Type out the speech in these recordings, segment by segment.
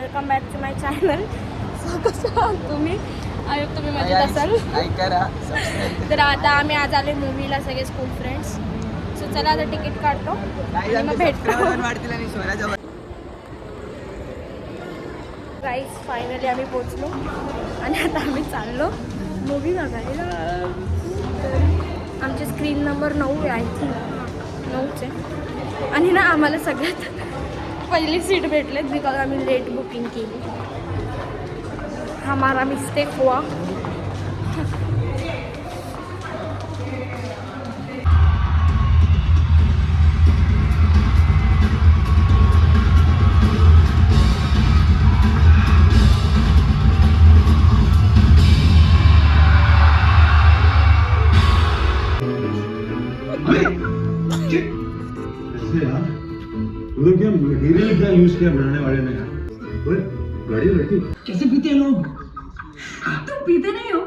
Welcome back to my channel. So कसं तुम्ही. I hope तुम्ही मजेत असाल? तर आता आम्ही आज आले मूवीला सगळे स्कूल फ्रेंड्स सो चला आता तिकीट काढतो मग भेटतो. गाईज फायनली आम्ही पोचलो आणि आता आम्ही चाललो मूवी बघायला. आमची स्क्रीन नंबर नऊ आहे आय थिंक नऊच आहे. आणि ना आम्हाला सगळ्यात पहिली सीट भेटलेत बिकॉज आम्ही लेट बुकिंग केली. हमारा मिस्टेक हुआ. किया बनाने वाले ने गाड़ी लड़की? कैसे पीते हैं लोग? तुम पीते नहीं हो।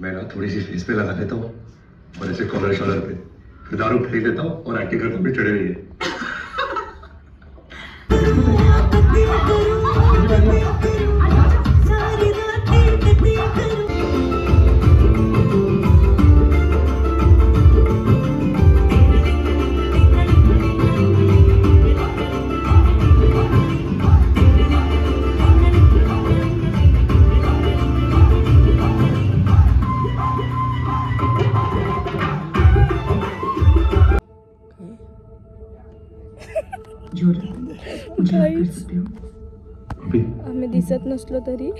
मैं ना थोड़ी सी फेस पे लगा देता हूँ और ऐसे कॉलर शॉलर पे। फिर दारू फेंक देता हूँ और एक्टिंग करता भी चढ़े रही है आम्ही दिसत नसलो तरी.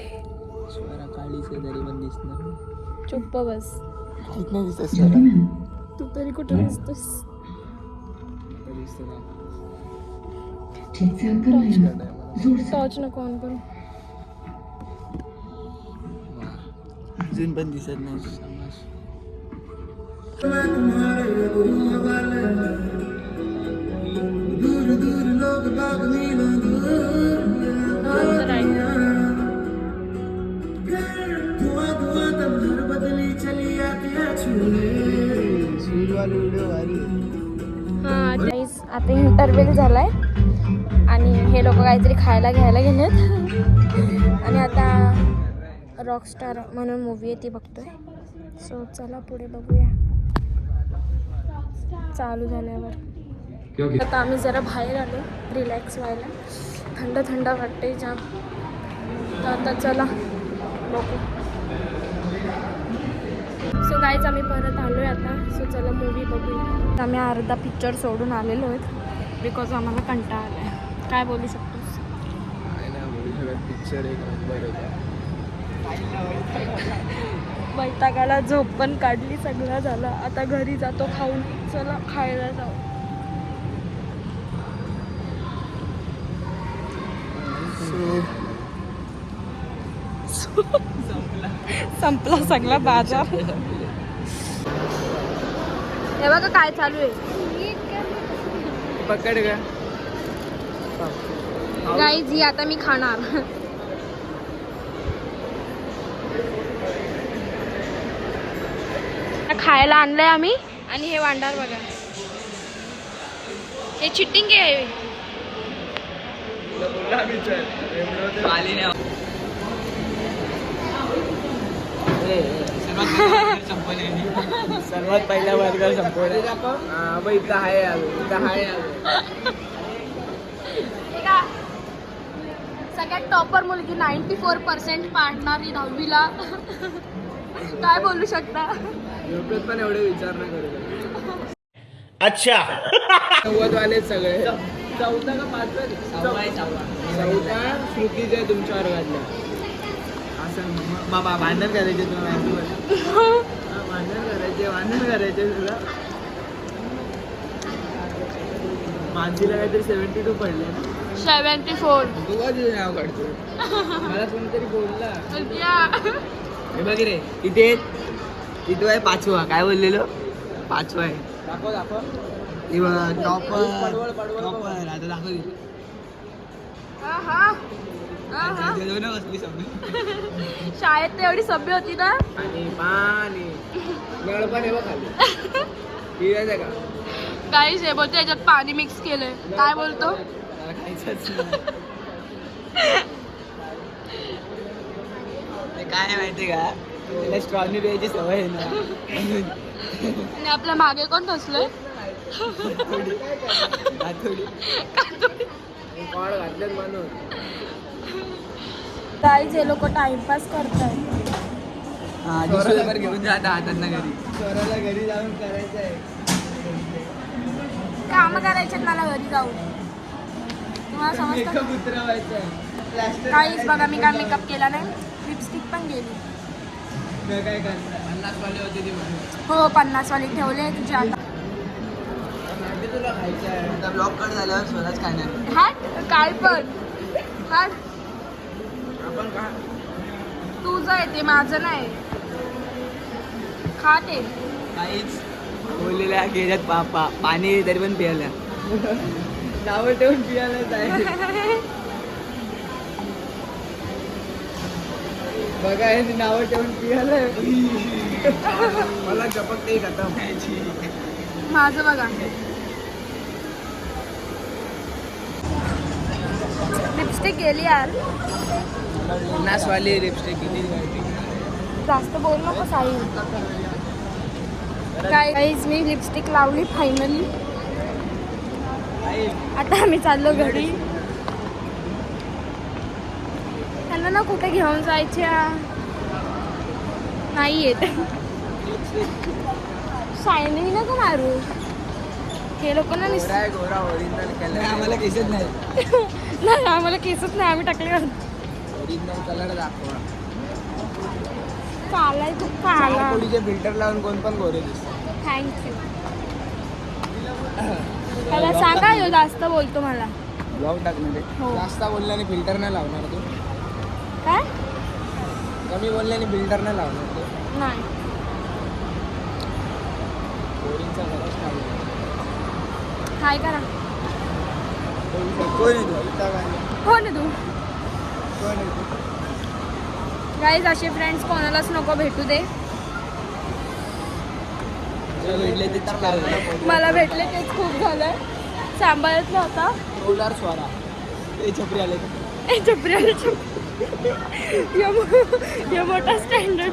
चुप्प बस. तू तरी कुठे दिसतोस? टॉर्च नको ऑन करू. अजून पण दिसत नाही. आता इंटरव्ह्यू झालाय. आणि हे लोक काहीतरी खायला घ्यायला गेलेत. आणि आता रॉकस्टार म्हणून मूवी आहे ती बघतोय. सो चला पुढे बघूया. चालू झाल्यावर. आता आम्ही जरा बाहेर आलो रिलॅक्स व्हायला. थंड थंड वाटते जाम. तर आता चला बघू. सो गाईज आम्ही परत आलो आहे आता. सो चला मूवी बघूया. आम्ही अर्धा पिक्चर सोडून आलेलो आहेत. बिकॉज आम्हाला कंटाळा आला आहे काय बोलू शकतोस? पिक्चर एक नंबर होता वैतागाला झोप पण काढली सगळं झालं. आता घरी जातो खाऊन. चला खायला जाऊ. संपला सगळा बाजार. हे बघा काय चालू आहे. पकड गाईज ही आता मी खाणार. खायला आणलंय आम्ही. आणि हे वांडार बघा. हे चिट्टिंग आहे. आली नाही सर्वात पहिला वर्ग संपवला. इथं आहे इथं आहे हे? सगळ्यात टॉपर मुलगी नाईन्टी फोर पर्सेंट पाडणारी दहावीला. काय बोलू शकता? युट्यूब पण एवढे विचार नाही करू अच्छा. नव्वद वाले सगळे. चौथा का पाचवा चौथा श्रुतीचे तुमच्या वर्गातल्या असं बाबा भांडण करायचे तुला हा, भांडण करायचे भांडण करायचे तुला. मानसीला काहीतरी सेव्हन्टी टू पडले ना? सेवन्टी फोर तू का तुझं नाव काढतो. मला कोणतरी बोलला. हे बघ रे इथे इथे आहे पाचवा. काय बोललेलो? पाचवा आहे. दाखव दाखव. टॉपर टॉपर आता दाखव शाळेत तर एवढी सभ्य होती ना? आणि पाणी. नळ पण आहे खाली. का? काहीच आहे बोलतो याच्यात पाणी मिक्स केलंय. काय बोलतो? काय माहिती का? त्याला स्ट्रॉनी प्यायची सवय आहे ना. आपल्या मागे कोण बसलोय? काहीच हे। लोक टाइमपास करतायत हा दिवसभर घेऊन जाता हातांना घरी. स्वराला घरी जाऊन करायचं आहे. काम करायचे मला घरी जाऊन तुम्हाला समजतं? मेकअप उतरवायचा आहे. प्लास्टर काहीच बघा मी काय मेकअप केला नाही. लिपस्टिक पण गेली काय करणार? पन्नास वाले होते ते हो पन्नास वाली ठेवले तुझे आता. तुला खायचं ब्लॉक कट झाल्यावर स्वतःच खाणार हाट काय पण. हाट आपण का? तुझं आहे ते माझं नाही. खा ते. काहीच बोललेल्या गेल्यात पा पा पाणी तरी पण पियाल्या. नावं ठेवून पियालाच आहे. बघा हे नावं ठेवून पियाला मला चपक नाही खाता माझं बघा. लिपस्टिक गेली यार. वाली लिपस्टिक जास्त बोल नको साई. काय काहीच मी लिपस्टिक लावली फायनली आता आम्ही चाललो घरी. त्यांना ना कुठे घेऊन जायच्या? नाही येत. शायनिंग नको मारू. हे लोक ना आम्हाला केसच नाही. नाही आम्हाला केसच नाही आम्ही टाकले कलर काला पोळीचे फिल्टर लावून कोण पण गोरे दिसतात. थँक्यू त्याला सांगा ह्यो जास्त बोलतो मला. ब्लॉग टाकणार हो. जास्त बोलल्याने फिल्टर नाही लावणार तू. काय? कमी बोलल्याने फिल्टर नाही लावणार तू. नाही. गरज काय करा. कोण आहे तू? गाईज असे फ्रेंड्स कोणालाच नको भेटू दे. भेटले ते मला भेटले तेच खूप झालंय. सांभाळत नव्हता रोलार स्वारा छपरी. आले ए मोठा स्टँडर्ड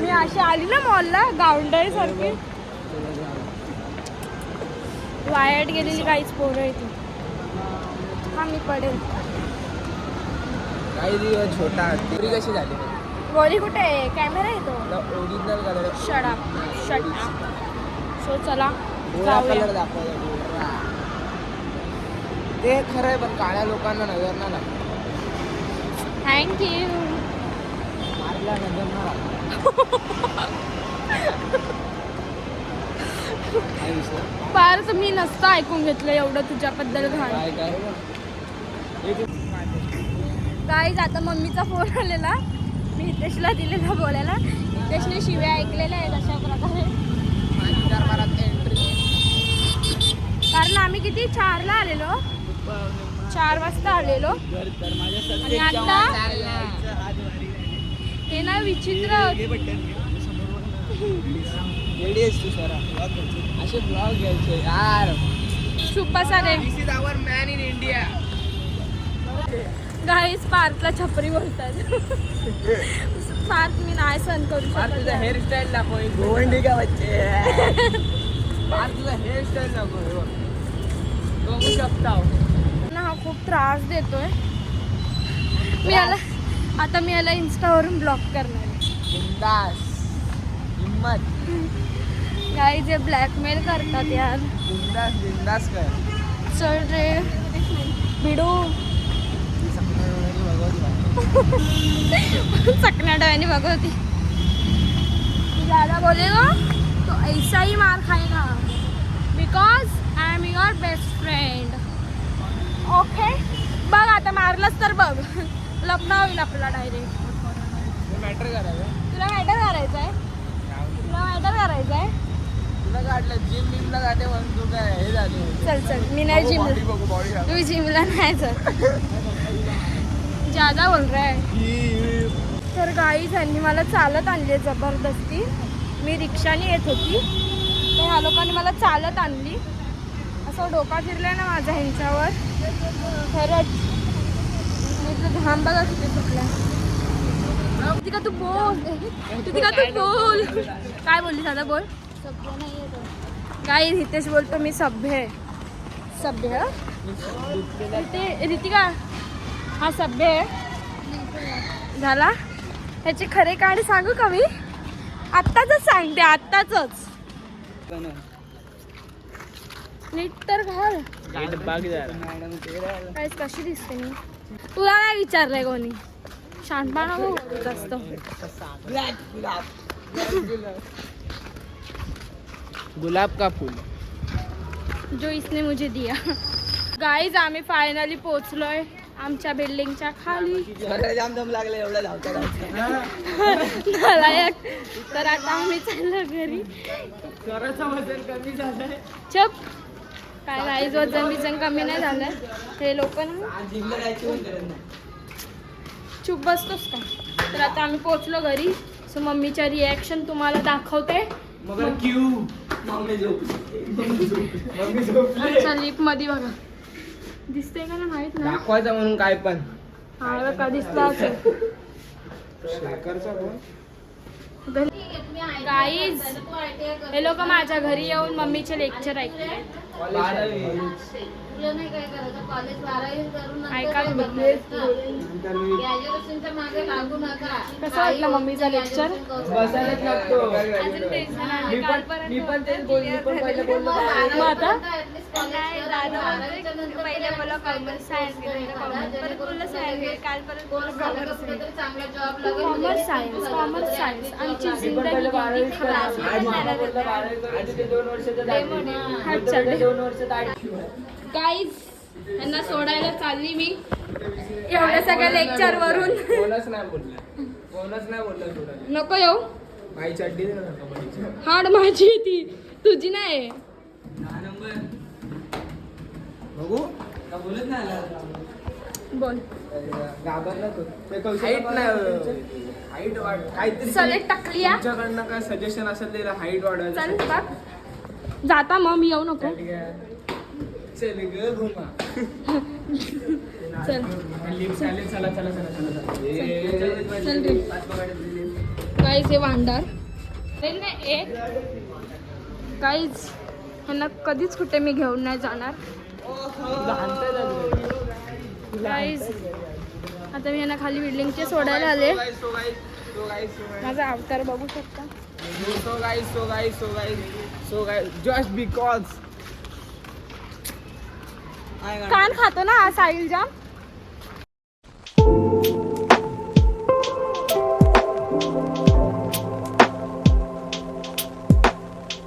मी अशी आली ना मॉलला गावंडाई सारखी वायात गेलेली काहीच पोरं इथे. हा मी पडेल. काही दिवस छोटा. पुरी कशी झाली? गोरी कुठे आहे? कॅमेरा येतो. ओरिजिनल कलर शडा शट सो चला कलर दाखवायचा गोळा. ते खरं आहे पण काळ्या लोकांना नजर ना लागत थँक्यू मारला नजर ना लागत काय विषय? फार तर मी नसतं ऐकून घेतलं एवढं तुझ्याबद्दल घाण. काय गाईज आता मम्मीचा फोन आलेला. मी हितेशला दिलेला बोलायला. हितेशने शिव्या ऐकलेल्या आहेत अशा प्रकारे. कारण आम्ही किती चारला आलेलो. चार वाजता आलेलो. आणि आता? हे ना विचित्र. तू सरा असे ब्लॉग घ्यायचे यार. शुभ सारे this is our man in India guys पार्कला छपरी बोलतात. पार्क मी नाही सहन करू शकत. तुझा हेअरस्टाईल दाखव गोवंडी का बच्चे? फार तुझा हेअरस्टाईल दाखव हे बघ. बघू शकता. ना हा खूप त्रास देतोय. मी याला आता मी याला इन्स्टावरून ब्लॉक करणार आहे. बिंदास. हिम्मत. गाई जे ब्लॅकमेल करतात यार. बिंदास बिंदास कर. चल रे. भिडू. चकण्या डव्याने बघत होती दादा बोलेगा तो ऐसा ही मार खाएगा. Because I am your best friend okay बघ आता मारलंच तर बघ. लग्न होईल आपला डायरेक्ट मॅटर करायचं तुला मॅटर करायचं आहे तुला मॅटर करायचं आहे. तुला काढलं जिम बिमला जाते म्हणून तू काय हे झाले चल चल मी नाही बघू बॉडी तू जिमला नाही चल ज्यादा बोल रहा है. तर गाई त्यांनी मला चालत आणली जबरदस्ती. मी रिक्षाने येत होती. तर ह्या लोकांनी मला चालत आणली. असं डोका फिरलाय ना माझा ह्यांच्यावर. खरं टच घाम बघा किती तिका तू बोल. तिका तू बोल. काय बोलली दादा बोल. काय रितेश बोलतो मी सभ्य आहे. सभ्य? रिते रितिका? हा सभ्य आहे. झाला? ह्याची खरे कहाणी सांगू का मी? आत्ताच सांगते आत्ताच नीट तर घाल. काय कशी दिसते मी तुला काय विचारलंय कोणी? शांतपणा हो जास्त. गुलाब का फुल। जो इसने मुझे दिया। गाईज आम्ही फायनली पोचलोय आमच्या बिल्डिंगच्या खाली. जाम दम लागले एवढं धावता धावता. नालायक तर आता आम्ही चाललो घरी. वजन कमी झालंय. चप. काय गाईज वजन बिजन कमी नाही झालंय. हे लोक ना. जिमला जायची चूप बसतोस का? तर आता आम्ही पोचलो घरी. सो मम्मीच्या रिॲक्शन तुम्हाला दाखवते. मग क्यू मम्मी झोपली मम्मी झोपली अच्छा लिपमध्ये बघा. दिसते का नाही माहीत ना? दाखवायचं म्हणून काय पण. हा दिसला असेल. कोण? गाईज हे लोक माझ्या घरी येऊन मम्मीचे लेक्चर ऐकले ऐका तुम्ही. कसं वाटलं मम्मीचं लेक्चर बसायलाच लागतो. मी पण मी पण तेच बोल मी पण पहिले बोललो मग आता? पहिले कॉमर्स सायन्स परत बोललं सायन्स काल परत कॉमर्स सायन्स कॉमर्स सायन्स आमची जिंदगी गाईज यांना सोडायला चालली मी. एवढ्या सगळ्या लेक्चर वरून. नको येऊ. माझी चड्डी हाड माझी ती. तुझी नाही. बघू. का बोलत नाही आला. बोल. घाबरला तो. हाईट नाही हाईट वाढ. काहीतरी सलेट टाकली तुमच्याकडनं काय सजेशन असेल ते हाईट वाढवायचं चल बघ. जाता मग मी येऊ नको. चल ग घुमा. चल. लिफ्ट चालेल चला चला चला चला चला. चल रे. गाईज हे भांडार. एक. गाईज ह्यांना कधीच कुठे मी घेऊन नाही जाणार. गाईज आता मी यांना खाली बिल्डिंगचे सोडायला आले. माझा अवतार बघू शकता. So guys, so guys, so guys, so guys, just because. कान खातो ना साहिल जाम